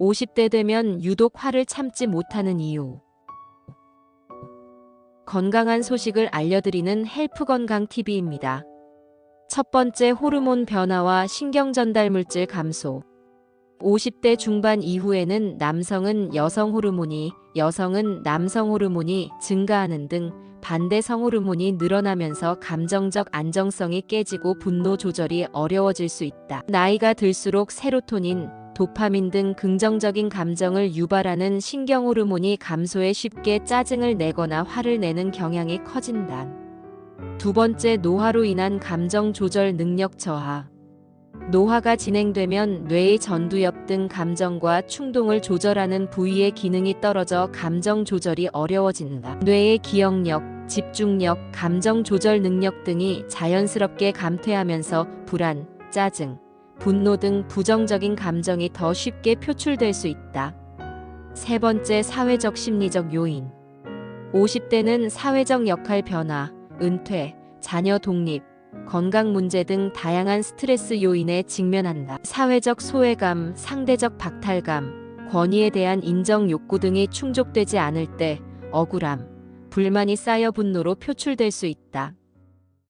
50대 되면 유독 화를 참지 못하는 이유. 건강한 소식을 알려드리는 헬프 건강 TV입니다. 첫 번째 호르몬 변화와 신경 전달 물질 감소. 50대 중반 이후에는 남성은 여성 호르몬이, 여성은 남성 호르몬이 증가하는 등 반대 성 호르몬이 늘어나면서 감정적 안정성이 깨지고 분노 조절이 어려워질 수 있다. 나이가 들수록 세로토닌, 도파민 등 긍정적인 감정을 유발하는 신경 호르몬이 감소해 쉽게 짜증을 내거나 화를 내는 경향이 커진다. 두 번째 노화로 인한 감정 조절 능력 저하. 노화가 진행되면 뇌의 전두엽 등 감정과 충동을 조절하는 부위의 기능이 떨어져 감정 조절이 어려워진다. 뇌의 기억력, 집중력, 감정 조절 능력 등이 자연스럽게 감퇴하면서 불안, 짜증, 분노 등 부정적인 감정이 더 쉽게 표출될 수 있다. 세 번째 사회적 심리적 요인. 50대는 사회적 역할 변화, 은퇴, 자녀 독립, 건강 문제 등 다양한 스트레스 요인에 직면한다. 사회적 소외감, 상대적 박탈감, 권위에 대한 인정 욕구 등이 충족되지 않을 때 억울함, 불만이 쌓여 분노로 표출될 수 있다.